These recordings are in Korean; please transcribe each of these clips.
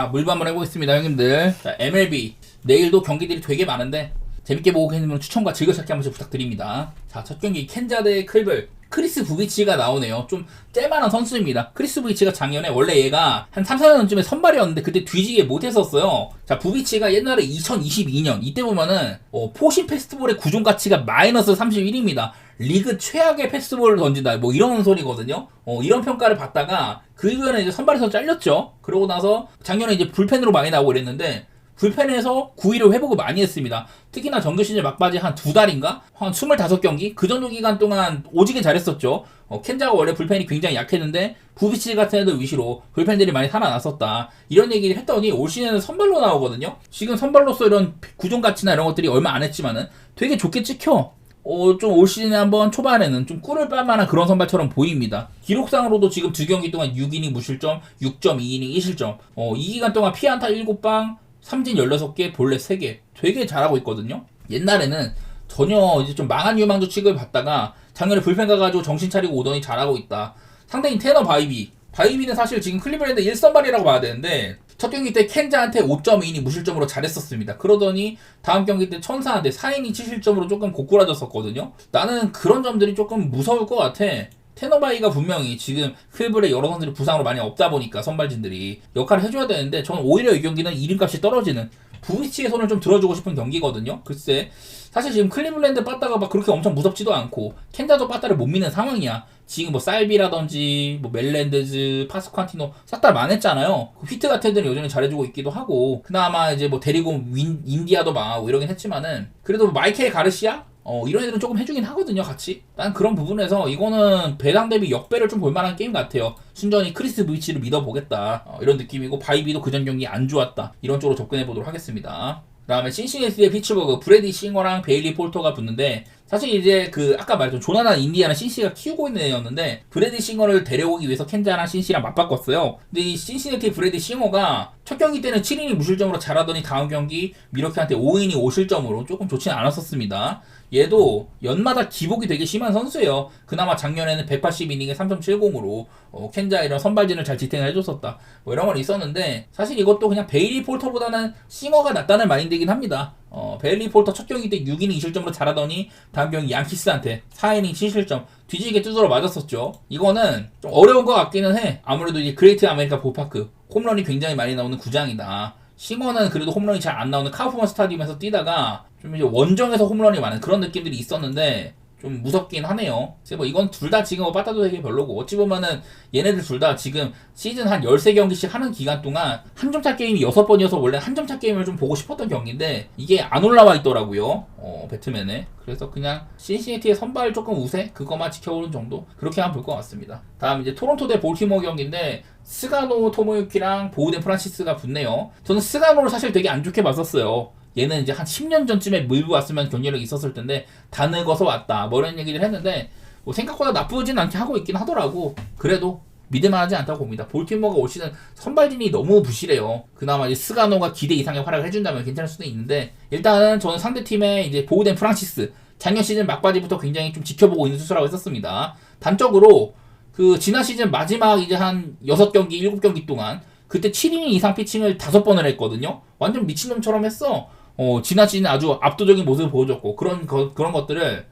자, 물부 한번 해보겠습니다, 형님들. 자, MLB. 내일도 경기들이 되게 많은데, 재밌게 보고 계시면 추천과 즐겨찾기 한 번씩 부탁드립니다. 자, 첫 경기 켄자 대 클블. 크리스 부비치가 나오네요. 좀 짤만한 선수입니다. 크리스 부비치가 작년에 원래 얘가 한 3, 4년쯤에 선발이었는데 그때 뒤지게 못했었어요. 자, 부비치가 옛날에 2022년 이때 보면은 어, 포신 페스티벌의 구종 가치가 마이너스 31입니다. 리그 최악의 페스티벌을 던진다. 뭐 이런 소리거든요. 어, 이런 평가를 받다가 그 이후에는 이제 선발에서 잘렸죠. 그러고 나서 작년에 이제 불펜으로 많이 나오고 그랬는데 불펜에서 9위를 회복을 많이 했습니다. 특히나 정규 시즌 막바지 한 두 달인가? 한 25경기? 그 정도 기간 동안 오지게 잘했었죠. 어, 켄자가 원래 불펜이 굉장히 약했는데, 부비치 같은 애들 위시로 불펜들이 많이 살아났었다. 이런 얘기를 했더니 올 시즌에는 선발로 나오거든요? 지금 선발로서 이런 구종 가치나 이런 것들이 얼마 안 했지만은 되게 좋게 찍혀. 어, 좀 올 시즌에 한번 초반에는 좀 꿀을 빨 만한 그런 선발처럼 보입니다. 기록상으로도 지금 두 경기 동안 6이닝 무실점, 6.2이닝 2실점. 어, 이 기간 동안 피안타 7방, 삼진 16개, 볼넷 3개. 되게 잘하고 있거든요. 옛날에는 전혀 이제 좀 망한 유망주 취급을 받다가 작년에 불펜 가가지고 정신 차리고 오더니 잘하고 있다. 상대인 테너 바이비. 바이비는 사실 지금 클리브랜드 1선발이라고 봐야 되는데 첫 경기 때 켄자한테 5.2이닝 무실점으로 잘했었습니다. 그러더니 다음 경기 때 천사한테 4이닝 7실점으로 조금 고꾸라졌었거든요. 나는 그런 점들이 조금 무서울 것 같아. 테너바이가 분명히 지금 클블에 여러 선수들이 부상으로 많이 없다 보니까 선발진들이 역할을 해줘야 되는데 저는 오히려 이 경기는 이름값이 떨어지는 부비치의 손을 좀 들어주고 싶은 경기거든요. 글쎄 사실 지금 클리블랜드 빠따가 막 그렇게 엄청 무섭지도 않고 켄자도 빠따를 못 미는 상황이야. 지금 뭐 사이비라든지 뭐 멜렌데즈, 파스ኳ티노 싹다 망했잖아요. 그 휘트 같은 애들은 여전히 잘해주고 있기도 하고 그나마 이제 뭐 데리고 윈, 인디아도 망하고 이러긴 했지만은 그래도 뭐 마이켈 가르시아 어, 이런 애들은 조금 해주긴 하거든요, 같이. 난 그런 부분에서 이거는 배당 대비 역배를 좀 볼만한 게임 같아요. 순전히 크리스 브이치를 믿어보겠다. 어, 이런 느낌이고, 바이비도 그전 경기 안 좋았다. 이런 쪽으로 접근해보도록 하겠습니다. 그 다음에 신시내티의 피츠버그, 브래디 싱어랑 베일리 폴터가 붙는데, 사실 이제 그 아까 말했던 조나단 인디아는 신시가 키우고 있는 애였는데 브래디 싱어를 데려오기 위해서 켄자랑 신시랑 맞바꿨어요. 근데 이 신시내티 브래디 싱어가 첫 경기 때는 7이닝 무실점으로 잘하더니 다음 경기 미러키한테 5이닝 5실점으로 조금 좋지는 않았었습니다. 얘도 연마다 기복이 되게 심한 선수예요. 그나마 작년에는 180이닝에 3.70으로 어, 켄자 이런 선발진을 잘 지탱을 해줬었다. 뭐 이런 건 있었는데 사실 이것도 그냥 베일리 폴터보다는 싱어가 낫다는 마인드이긴 합니다. 어, 베일리 폴터 첫 경기 때 6이닝 2실점으로 잘하더니 다음 경기 양키스한테 4이닝 7실점 뒤지게 두드러 맞았었죠. 이거는 좀 어려운 것 같기는 해. 아무래도 이제 그레이트 아메리카 보파크 홈런이 굉장히 많이 나오는 구장이다. 싱어는 그래도 홈런이 잘 안 나오는 카우프먼 스타디움에서 뛰다가 좀 이제 원정에서 홈런이 많은 그런 느낌들이 있었는데 좀 무섭긴 하네요. 뭐 이건 둘 다 지금 뭐 빠따도 되게 별로고 어찌 보면은 얘네들 둘 다 지금 시즌 한 13경기씩 하는 기간 동안 한 점차 게임이 6번이어서 원래 한 점차 게임을 좀 보고 싶었던 경기인데 이게 안 올라와 있더라고요. 어, 배트맨에. 그래서 그냥 신시내티의 선발 조금 우세 그거만 지켜보는 정도 그렇게 하면 볼것 같습니다. 다음 이제 토론토 대 볼티모어 경기인데 스가노 토모유키랑 보우덴 프란시스가 붙네요. 저는 스가노를 사실 되게 안 좋게 봤었어요. 얘는 이제 한 10년 전쯤에 밀고 왔으면 경기력이 있었을 텐데 다 늙어서 왔다. 뭐 이런 얘기를 했는데 뭐 생각보다 나쁘진 않게 하고 있긴 하더라고. 그래도 믿을만하지 않다고 봅니다. 볼티모어가 올 시즌 선발진이 너무 부실해요. 그나마 이제 스가노가 기대 이상의 활약을 해준다면 괜찮을 수도 있는데 일단은 저는 상대팀의 이제 보우덴 프란시스 작년 시즌 막바지부터 굉장히 좀 지켜보고 있는 투수라고 했었습니다. 단적으로 그 지난 시즌 마지막 이제 한 6경기 7경기 동안 그때 7이닝 이상 피칭을 5번을 했거든요. 완전 미친놈처럼 했어 어, 시즌 아주 압도적인 모습을 보여줬고 그런 거, 그런 것들을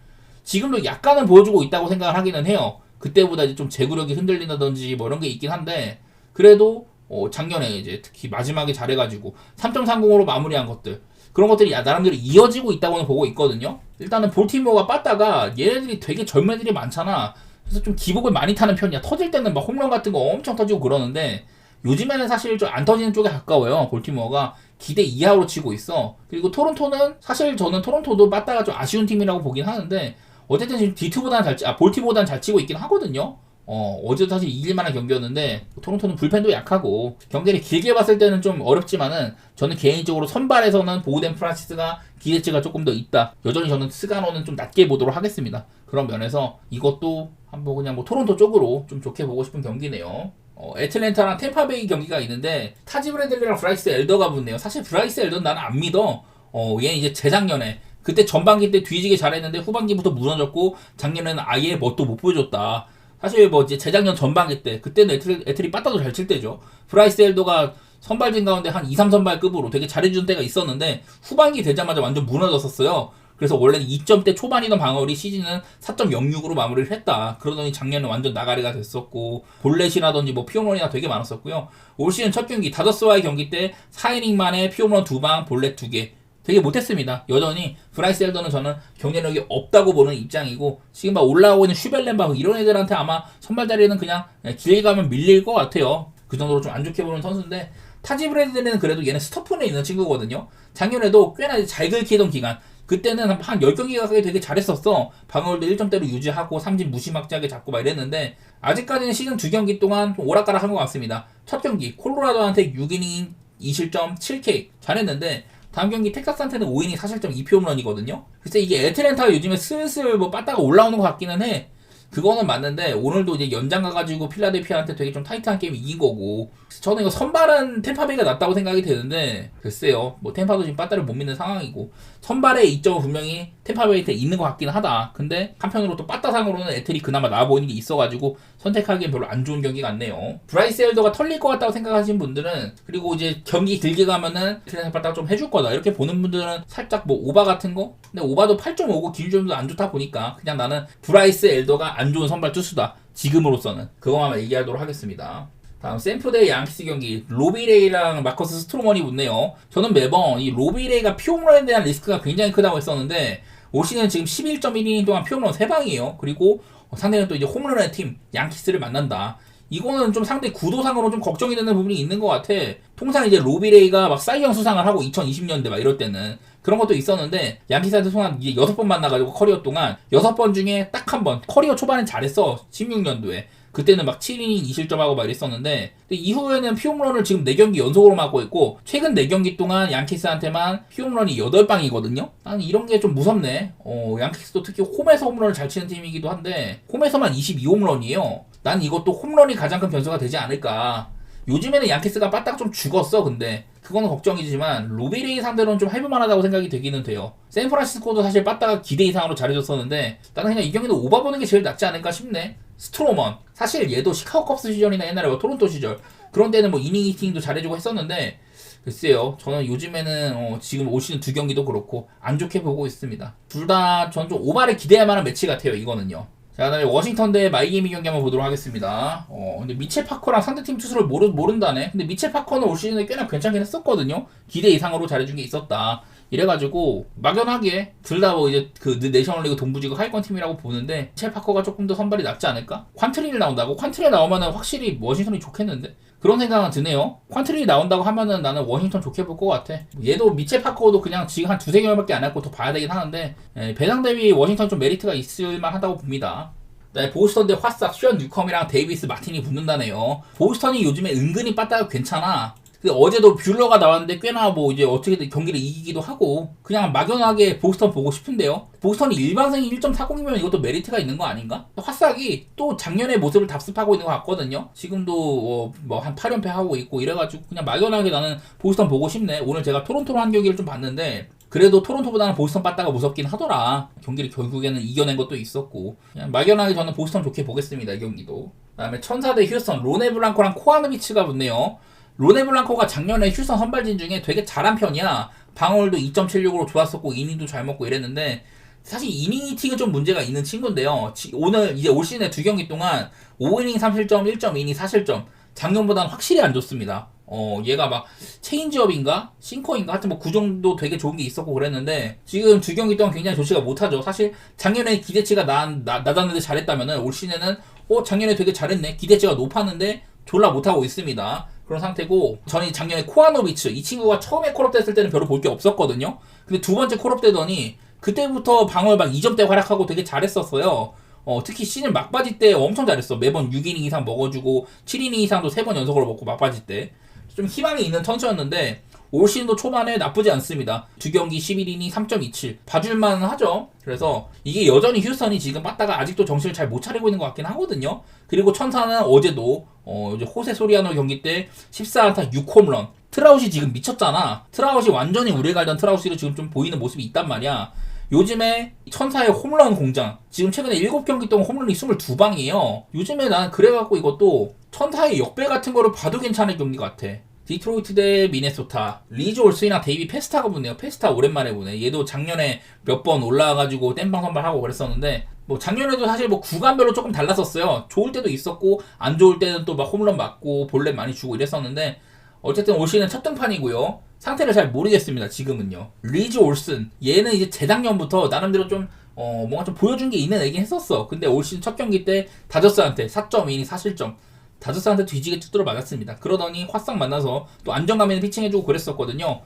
지금도 약간은 보여주고 있다고 생각을 하기는 해요. 그때보다 이제 좀 제구력이 흔들린다든지 뭐 이런 게 있긴 한데 그래도 어, 작년에 이제 특히 마지막에 잘해가지고 3.30으로 마무리한 것들 그런 것들이 야, 나름대로 이어지고 있다고는 보고 있거든요. 일단은 볼티모어가 빠다가 얘네들이 되게 젊은 애들이 많잖아. 그래서 좀 기복을 많이 타는 편이야. 터질 때는 막 홈런 같은 거 엄청 터지고 그러는데 요즘에는 사실 좀 안 터지는 쪽에 가까워요. 볼티모어가 기대 이하로 치고 있어. 그리고 토론토는 사실 저는 토론토도 빠따가 좀 아쉬운 팀이라고 보긴 하는데 어쨌든 지금 D2보다는 잘, 치- 아, 볼티보다는 잘 치고 있긴 하거든요. 어, 어제도 사실 이길 만한 경기였는데 토론토는 불펜도 약하고 경기를 길게 봤을 때는 좀 어렵지만은 저는 개인적으로 선발에서는 보우덴 프란시스가 기대치가 조금 더 있다. 여전히 저는 스가노는 좀 낮게 보도록 하겠습니다. 그런 면에서 이것도 한번 그냥 뭐 토론토 쪽으로 좀 좋게 보고 싶은 경기네요. 어, 애틀랜타랑 템파베이 경기가 있는데 타지 브래들리랑 브라이스 엘더가 붙네요. 사실 브라이스 엘더는 나는 안 믿어. 어, 얘는 이제 재작년에 그때 전반기 때 뒤지게 잘했는데 후반기부터 무너졌고 작년에는 아예 뭣도 못 보여줬다. 사실 뭐 이제 재작년 전반기 때 그때는 애틀, 애틀이 빠따도 잘 칠 때죠. 브라이스 엘더가 선발진 가운데 한 2, 3선발급으로 되게 잘해준 때가 있었는데 후반기 되자마자 완전 무너졌었어요. 그래서 원래는 2점대 초반이던 방어율이 시즌은 4.06으로 마무리를 했다. 그러더니 작년에 완전 나가리가 됐었고 볼넷이라든지 뭐 피홈런이나 되게 많았었고요. 올 시즌 첫 경기 다저스와의 경기 때 4이닝 만에 피홈런 2방, 볼넷 2개. 되게 못했습니다. 여전히 브라이스 엘더는 저는 경쟁력이 없다고 보는 입장이고 지금 막 올라오고 있는 슈벨렌바흐 이런 애들한테 아마 선발 자리는 그냥 길 가면 밀릴 것 같아요. 그 정도로 좀 안 좋게 보는 선수인데 타지 브레드는 그래도 얘는 스토픈에 있는 친구거든요. 작년에도 꽤나 잘 긁히던 기간 그때는 한 10경기 가까이 되게 잘했었어. 방어율도 1점대로 유지하고 삼진 무시막지하게 잡고 막 이랬는데 아직까지는 시즌 두 경기 동안 좀 오락가락한 것 같습니다. 첫 경기 콜로라도한테 6이닝 2실점 7K 잘했는데 다음 경기 텍사스한테는 5이닝 4실점 2피 홈런이거든요. 글쎄 이게 애틀랜타가 요즘에 슬슬 뭐 빠따가 올라오는 것 같기는 해. 그거는 맞는데 오늘도 이제 연장 가가지고 필라델피아한테 되게 좀 타이트한 게임 이긴 거고. 저는 이거 선발은 템파베이가 낫다고 생각이 되는데 글쎄요. 뭐 템파도 지금 빠따를 못 믿는 상황이고. 선발의 이점은 분명히 템파베이한테 있는 것 같긴 하다. 근데 한편으로 또 빠따상으로는 에텔이 그나마 나아 보이는 게 있어가지고 선택하기엔 별로 안 좋은 경기 같네요. 브라이스 엘더가 털릴 것 같다고 생각하시는 분들은 그리고 이제 경기 길게 가면은 트레이닝 빠따가 좀 해줄 거다. 이렇게 보는 분들은 살짝 뭐 오바 같은 거? 근데 오바도 8.5고 길점도 안 좋다 보니까 그냥 나는 브라이스 엘더가 안 좋은 선발 투수다. 지금으로서는 그거만 얘기하도록 하겠습니다. 다음 샌프대 양키스 경기 로비레이랑 마커스 스트로먼이 붙네요. 저는 매번 이 로비레이가 피홈런에 대한 리스크가 굉장히 크다고 했었는데 올 시즌 지금 11.1이닝 동안 피홈런 3방이에요. 그리고 상대는 또 이제 홈런의 팀 양키스를 만난다. 이거는 좀 상대 구도상으로 좀 걱정이 되는 부분이 있는 것 같아. 통상 이제 로비레이가 막 사이언 수상을 하고 2020년대 막 이럴 때는 그런 것도 있었는데 양키스한테 통한 이제 여섯 번 만나가지고 커리어 동안 여섯 번 중에 딱 한 번 커리어 초반엔 잘했어. 16년도에. 그때는 막 7이닝 2실점하고 막 이랬었는데 이후에는 피홈런을 지금 4경기 연속으로 맞고 있고 최근 4경기 동안 양키스한테만 피홈런이 8방이거든요? 나는 이런 게 좀 무섭네. 어, 양키스도 특히 홈에서 홈런을 잘 치는 팀이기도 한데 홈에서만 22홈런이에요 난 이것도 홈런이 가장 큰 변수가 되지 않을까. 요즘에는 양키스가 빠딱 좀 죽었어 근데. 그거는 걱정이지만 로비레이 상대로는 좀 해볼만하다고 생각이 되기는 돼요. 샌프란시스코도 사실 빠따가 기대 이상으로 잘해줬었는데 나는 그냥 이 경기는 오바 보는 게 제일 낫지 않을까 싶네. 스트로먼. 사실 얘도 시카고 컵스 시절이나 옛날에 뭐 토론토 시절. 그런 때는 뭐 이닝 이팅도 잘해주고 했었는데 글쎄요. 저는 요즘에는 어, 지금 올 시즌 두 경기도 그렇고 안 좋게 보고 있습니다. 둘 다 전 좀 오바를 기대할 만한 매치 같아요 이거는요 자, 그다음에 워싱턴 대 마이애미 경기 한번 보도록 하겠습니다. 어, 근데 미첼 파커랑 상대팀 투수를 모르, 모른다네. 근데 미첼 파커는 올 시즌에 꽤나 괜찮긴 했었거든요. 기대 이상으로 잘해준 게 있었다. 이래가지고 막연하게 둘 다 뭐 이제 그 내셔널리그 동부지구 하위권 팀이라고 보는데 미첼 파커가 조금 더 선발이 낫지 않을까? 퀀트리를 나온다고? 퀀트리 나오면은 확실히 워싱턴이 좋겠는데? 그런 생각은 드네요. 퀀트리 나온다고 하면은 나는 워싱턴 좋게 볼 것 같아. 얘도 미첼 파커도 그냥 지금 한 두세 개월밖에 안 했고 더 봐야 되긴 하는데 에, 배당 대비 워싱턴 좀 메리트가 있을 만 하다고 봅니다. 네, 보스턴 대 화싹 슈언 뉴컴이랑 데이비스 마틴이 붙는다네요. 보스턴이 요즘에 은근히 빠따가 괜찮아. 근데 어제도 뷰러가 나왔는데 꽤나 뭐 이제 어떻게든 경기를 이기기도 하고 그냥 막연하게 보스턴 보고 싶은데요. 보스턴이 일반생이 1.40이면 이것도 메리트가 있는 거 아닌가? 화싹이 또 작년의 모습을 답습하고 있는 것 같거든요. 지금도 어, 뭐한 8연패 하고 있고 이래가지고 그냥 막연하게 나는 보스턴 보고 싶네. 오늘 제가 토론토로 한 경기를 좀 봤는데 그래도 토론토보다는 보스턴 빠따가 무섭긴 하더라. 경기를 결국에는 이겨낸 것도 있었고 그냥 막연하게 저는 보스턴 좋게 보겠습니다. 이 경기도. 그다음에 천사 대 휴스턴 로네 블랑코랑 코아노비치가 붙네요. 로네 블랑코가 작년에 휴스턴 선발진 중에 되게 잘한 편이야. 방어율도 2.76으로 좋았었고 이닝도 잘 먹고 이랬는데 사실 이닝 히팅은 좀 문제가 있는 친구인데요. 지- 오늘 이제 올 시즌에 두 경기 동안 5이닝 3실점, 1.2이닝 4실점. 작년보다는 확실히 안 좋습니다. 어, 얘가 막 체인지업인가? 싱커인가? 하여튼 뭐 그 정도 되게 좋은 게 있었고 그랬는데 지금 두 경기 동안 굉장히 좋지가 못하죠. 사실 작년에 기대치가 나, 나, 낮았는데 잘했다면은 올 시즌에는 어, 작년에 되게 잘했네. 기대치가 높았는데 졸라 못하고 있습니다. 그런 상태고 저는 작년에 코아노비츠 이 친구가 처음에 콜업 됐을 때는 별로 볼 게 없었거든요. 근데 두 번째 콜업 되더니 그때부터 방어를 막 2점대 활약하고 되게 잘했었어요. 어, 특히 시즌 막바지 때 엄청 잘했어. 매번 6이닝 이상 먹어주고 7이닝 이상도 세 번 연속으로 먹고 막바지 때. 좀 희망이 있는 선수였는데 올 시즌도 초반에 나쁘지 않습니다. 두 경기 11이닝 3.27 봐줄만 하죠. 그래서 이게 여전히 휴스턴이 지금 빠따가 아직도 정신을 잘 못 차리고 있는 것 같긴 하거든요. 그리고 천사는 어제도 어 이제 호세 소리아노 경기 때 14안타 6홈런. 트라웃이 지금 미쳤잖아. 트라웃이 완전히 우리 갈던 트라웃이 지금 좀 보이는 모습이 있단 말이야. 요즘에 천사의 홈런 공장 지금 최근에 7경기 동안 홈런이 22방이에요 요즘에 난 그래갖고 이것도 천사의 역배 같은 거를 봐도 괜찮은 경기 같아 디트로이트 대 미네소타. 리즈 올스이나 데이비 페스타가 붙네요. 페스타 오랜만에 보네. 얘도 작년에 몇 번 올라와가지고 땜빵 선발하고 그랬었는데 뭐 작년에도 사실 뭐 구간별로 조금 달랐었어요. 좋을 때도 있었고 안 좋을 때는 또 막 홈런 맞고 볼넷 많이 주고 이랬었는데 어쨌든 올 시즌 첫 등판이고요. 상태를 잘 모르겠습니다. 지금은요. 리즈 올슨 얘는 이제 재작년부터 나름대로 좀 어, 뭔가 좀 보여준 게 있는 애긴 했었어. 근데 올 시즌 첫 경기 때 다저스한테 4.2이닝 4실점. 다저스한테 뒤지게 뚜드러 맞았습니다. 그러더니 화싹 만나서 또 안정감 있는 피칭 해주고 그랬었거든요.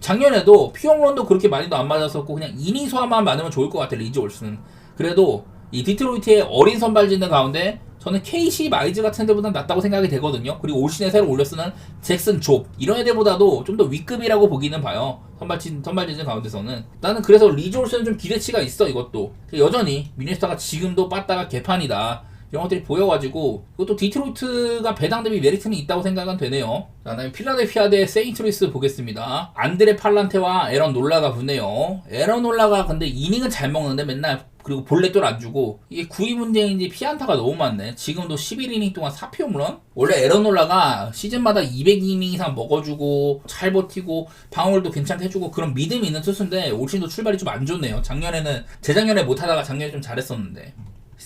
작년에도 피홈런도 그렇게 많이도 안 맞았었고 그냥 이닝 소화만 많으면 좋을 것 같아 리즈 올스는. 그래도 이 디트로이트의 어린 선발진들 가운데 저는 KC 마이즈 같은 데보다 낫다고 생각이 되거든요. 그리고 올 시즌에 새로 올려쓰는 잭슨 좁 이런 애들보다도 좀더 윗급이라고 보기는 봐요. 선발진 선발진 가운데서는 나는 그래서 리즈 올스는 좀 기대치가 있어 이것도 여전히 미네스타가 지금도 빠따가 개판이다. 이런 것들이 보여가지고 이것도 디트로이트가 배당 대비 메리트는 있다고 생각은 되네요. 자, 그다음에 필라델피아 대 세인트루이스 보겠습니다. 안드레 팔란테와 에런 놀라가 붙네요. 에런 놀라가 근데 이닝은 잘 먹는데 맨날 그리고 볼넷도 안 주고 이게 구위 문제인지 피안타가 너무 많네. 지금도 11이닝 동안 4피 홈런? 원래 에런놀라가 시즌마다 200이닝 이상 먹어주고 잘 버티고 방어율도 괜찮게 해주고 그런 믿음이 있는 투수인데 올 시즌도 출발이 좀 안 좋네요. 작년에는 재작년에 못하다가 작년에 좀 잘했었는데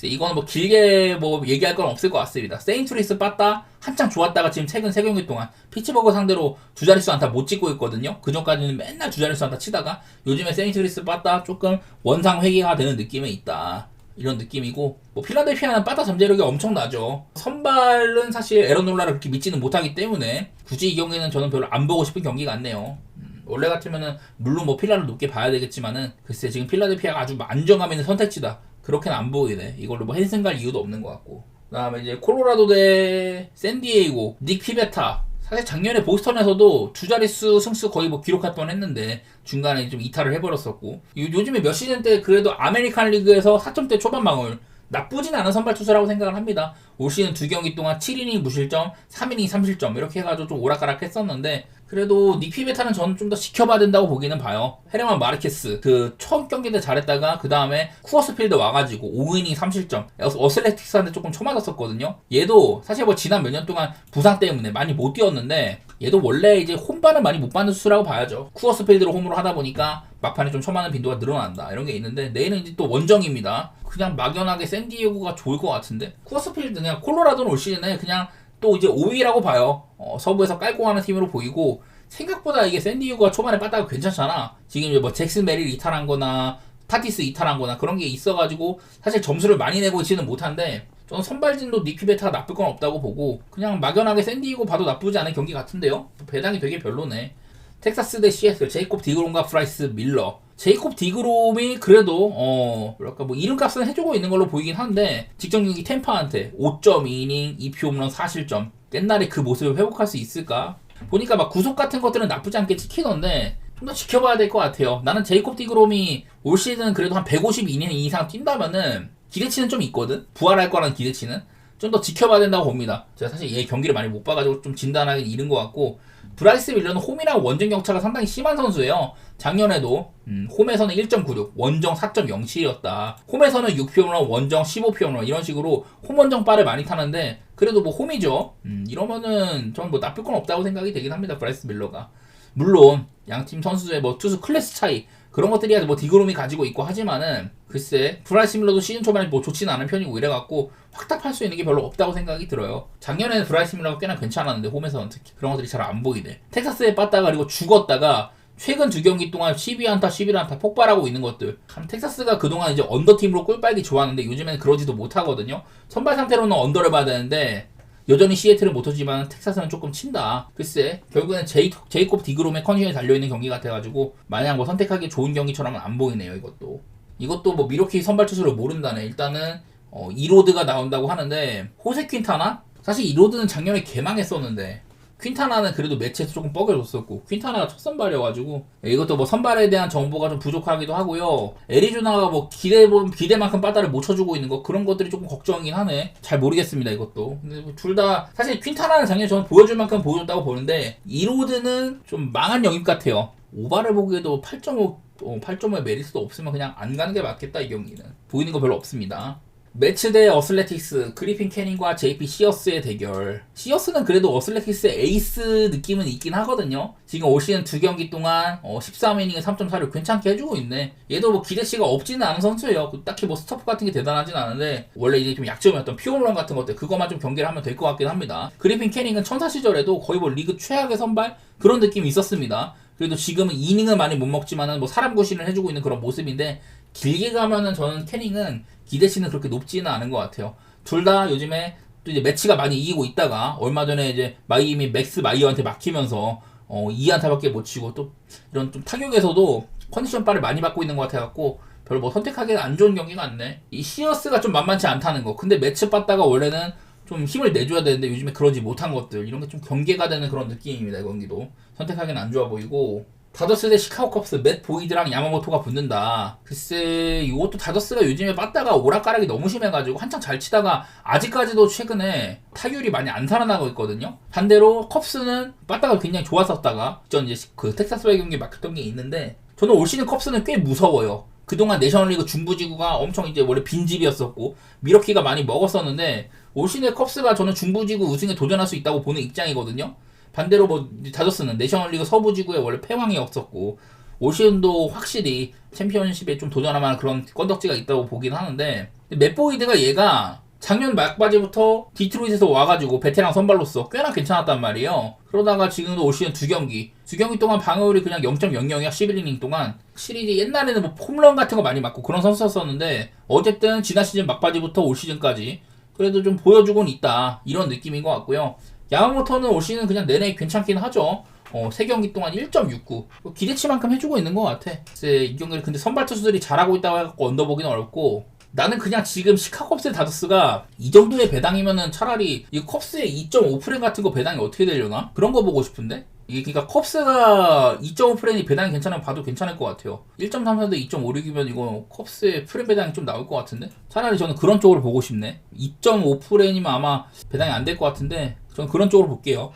이거는 뭐 길게 뭐 얘기할 건 없을 것 같습니다. 세인트리스 빠따 한창 좋았다가 지금 최근 세 경기 동안 피츠버그 상대로 두 자릿수 안타 못 찍고 있거든요. 그 전까지는 맨날 두 자릿수 안타 치다가 요즘에 세인트리스 빠따 조금 원상 회귀가 되는 느낌이 있다. 이런 느낌이고 뭐 필라델피아는 빠따 잠재력이 엄청나죠. 선발은 사실 에런 놀라를 그렇게 믿지는 못하기 때문에 굳이 이 경기는 저는 별로 안 보고 싶은 경기 같네요. 음, 원래 같으면은 물론 뭐 필라를 높게 봐야 되겠지만은 글쎄 지금 필라델피아가 아주 안정감 있는 선택지다. 그렇게는 안 보이네. 이걸로 뭐 헨슨 갈 이유도 없는 것 같고. 그 다음에 이제 콜로라도 대 샌디에이고 닉 피베타. 사실 작년에 보스턴에서도 두 자릿수 승수 거의 뭐 기록할 뻔 했는데 중간에 좀 이탈을 해버렸었고 요, 요즘에 몇 시즌 때 그래도 아메리칸 리그에서 4점대 초반 방울 나쁘진 않은 선발 투수라고 생각을 합니다. 올 시즌 두 경기 동안 7이닝 무실점, 3이닝 3실점 이렇게 해가지고 좀 오락가락 했었는데 그래도 니피베타는 저는 좀 더 지켜봐야 된다고 보기는 봐요. 헤르만 마르케스 그 처음 경기 때 잘했다가 그 다음에 쿠어스필드 와가지고 5이닝 3실점 어슬레틱스한테 조금 쳐맞았었거든요. 얘도 사실 뭐 지난 몇 년 동안 부상 때문에 많이 못 뛰었는데 얘도 원래 이제 홈반을 많이 못 받는 수라고 봐야죠. 쿠어스필드로 홈으로 하다 보니까 막판에 좀 쳐맞는 빈도가 늘어난다 이런 게 있는데 내일은 이제 또 원정입니다. 그냥 막연하게 샌디에고가 좋을 것 같은데 쿠어스필드 그냥 콜로라도는 올 시즌에 그냥 또 이제 5위라고 봐요. 어, 서부에서 깔고 가는 팀으로 보이고 생각보다 이게 샌디에고가 초반에 빠다가 괜찮잖아. 지금 뭐 잭슨 메릴 이탈한 거나 타티스 이탈한 거나 그런 게 있어가지고 사실 점수를 많이 내고 있지는 못한데 저는 선발진도 니키베타가 나쁠 건 없다고 보고 그냥 막연하게 샌디에고 봐도 나쁘지 않은 경기 같은데요. 배당이 되게 별로네. 텍사스 대 시애틀 제이콥 디그롬과 프라이스 밀러 제이콥 디그롬이 그래도 어 뭐랄까 뭐 이름값은 해주고 있는 걸로 보이긴 한데 직전 경기 템파한테 5.2이닝 2피 홈런 4실점 옛날에 그 모습을 회복할 수 있을까? 보니까 막 구속 같은 것들은 나쁘지 않게 찍히던데 좀 더 지켜봐야 될 것 같아요. 나는 제이콥 디그롬이 올 시즌 그래도 한 152이닝 이상 뛴다면은 기대치는 좀 있거든? 부활할 거라는 기대치는? 좀 더 지켜봐야 된다고 봅니다. 제가 사실 얘 경기를 많이 못 봐가지고 좀 진단하기 잃은 것 같고 브라이스 밀러는 홈이랑 원정 격차가 상당히 심한 선수예요. 작년에도 음, 홈에서는 1.96, 원정 4.07이었다. 홈에서는 6피홈런, 원정 15피홈런 이런 식으로 홈 원정 바를 많이 타는데 그래도 뭐 홈이죠. 음, 이러면은 저는 뭐 나쁠 건 없다고 생각이 되긴 합니다. 브라이스 밀러가. 물론 양팀 선수의 뭐 투수 클래스 차이 그런 것들이 야 뭐 디그롬이 가지고 있고 하지만은 글쎄 브라이스 밀러도 시즌 초반에 뭐 좋지는 않은 편이고 이래갖고 확답할 수 있는 게 별로 없다고 생각이 들어요. 작년에는 브라이스 밀러가 꽤나 괜찮았는데 홈에서는 특히 그런 것들이 잘 안 보이네. 텍사스에 빠따가 그리고 죽었다가 최근 두 경기 동안 12안타, 11안타 폭발하고 있는 것들. 참 텍사스가 그동안 이제 언더팀으로 꿀빨기 좋았는데 요즘에는 그러지도 못하거든요. 선발 상태로는 언더를 봐야 되는데 여전히 시애틀은 못하지만 텍사스는 조금 친다. 글쎄 결국엔 제이, 제이콥 디그롬의 컨디션이 달려있는 경기 같아가지고 마냥 뭐 선택하기 좋은 경기처럼은 안 보이네요 이것도. 이것도 뭐 미로키 선발 투수를 모른다네. 일단은 어, 이로드가 나온다고 하는데 호세 퀸타나? 사실 이로드는 작년에 개망했었는데 퀸타나는 그래도 매치에서 조금 뻐겨줬었고 퀸타나가 첫 선발이어가지고 이것도 뭐 선발에 대한 정보가 좀 부족하기도 하고요. 애리조나가 뭐 기대 기대만큼 빠따를 못 쳐주고 있는 거 그런 것들이 조금 걱정이긴 하네. 잘 모르겠습니다 이것도. 근데 뭐 둘다 사실 퀸타나는 작년에 저는 보여줄 만큼 보여줬다고 보는데 이로드는 좀 망한 영입 같아요. 오바를 보기에도 8.5 8.5의 메리트도 없으면 그냥 안 가는 게 맞겠다 이 경기는. 보이는 거 별로 없습니다 매치 대 어슬레틱스 그리핀 캐닝과 JP 시어스의 대결. 시어스는 그래도 어슬레틱스의 에이스 느낌은 있긴 하거든요. 지금 올 시즌 두 경기 동안 어, 13이닝에 3.4를 괜찮게 해주고 있네. 얘도 뭐 기대치가 없지는 않은 선수예요. 그 딱히 뭐 스토프 같은 게 대단하진 않은데 원래 이제 좀 약점이었던 피홈런 같은 것들 그것만 좀 경기를 하면 될 것 같긴 합니다. 그리핀 캐닝은 천사 시절에도 거의 뭐 리그 최악의 선발? 그런 느낌이 있었습니다. 그래도 지금은 이닝은 많이 못 먹지만은 뭐 사람 구실을 해주고 있는 그런 모습인데 길게 가면은 저는 캐닝은 기대치는 그렇게 높지는 않은 것 같아요. 둘 다 요즘에 또 이제 매치가 많이 이기고 있다가 얼마 전에 이제 마이미 맥스 마이어한테 막히면서 어 2안타밖에 못 치고 또 이런 좀 타격에서도 컨디션 발을 많이 받고 있는 것 같아갖고 별로 뭐 선택하기는 안 좋은 경기가 않네. 이 시어스가 좀 만만치 않다는 거. 근데 매치 받다가 원래는 좀 힘을 내줘야 되는데 요즘에 그러지 못한 것들 이런 게 좀 경계가 되는 그런 느낌입니다. 이 경기도 선택하기는 안 좋아 보이고 다저스 대 시카고 컵스 맷 보이드랑 야마모토가 붙는다. 글쎄 이것도 다저스가 요즘에 빠따가 오락가락이 너무 심해가지고 한창 잘 치다가 아직까지도 최근에 타율이 많이 안 살아나고 있거든요. 반대로 컵스는 빠따가 굉장히 좋았었다가 전 이제 그 텍사스와의 경기 막혔던 게 있는데 저는 올 시즌 컵스는 꽤 무서워요. 그동안 내셔널리그 중부지구가 엄청 이제 원래 빈집이었었고 미러키가 많이 먹었었는데 올 시즌 컵스가 저는 중부지구 우승에 도전할 수 있다고 보는 입장이거든요. 반대로 뭐 다저스는 내셔널리그 서부 지구에 원래 패왕이 없었고 올 시즌도 확실히 챔피언십에 좀 도전할 만한 그런 건덕지가 있다고 보긴 하는데 맷보이드가 얘가 작년 막바지부터 디트로이트에서 와가지고 베테랑 선발로서 꽤나 괜찮았단 말이에요. 그러다가 지금도 올 시즌 두 경기, 두 경기 동안 방어율이 그냥 0.00이야 11이닝 동안. 이제 옛날에는 뭐 홈런 같은 거 많이 맞고 그런 선수였었는데 어쨌든 지난 시즌 막바지부터 올 시즌까지 그래도 좀 보여주고는 있다 이런 느낌인 것 같고요. 야마모토는 올 시즌 그냥 내내 괜찮긴 하죠. 어, 3경기 동안 1.69. 뭐 기대치만큼 해주고 있는 것 같아. 글쎄, 이 경기를 근데 선발 투수들이 잘하고 있다고 해갖고 언더보기는 어렵고, 나는 그냥 지금 시카컵스의 다저스가 이 정도의 배당이면은 차라리 이 컵스의 2.5프레임 같은 거 배당이 어떻게 되려나? 그런 거 보고 싶은데? 이게 그러니까 컵스가 2.5프레임이 배당이 괜찮으면 봐도 괜찮을 것 같아요. 1.34대 2.56이면 이거 컵스의 프레임 배당이 좀 나올 것 같은데? 차라리 저는 그런 쪽으로 보고 싶네. 2.5프레임이면 아마 배당이 안 될 것 같은데 저는 그런 쪽으로 볼게요.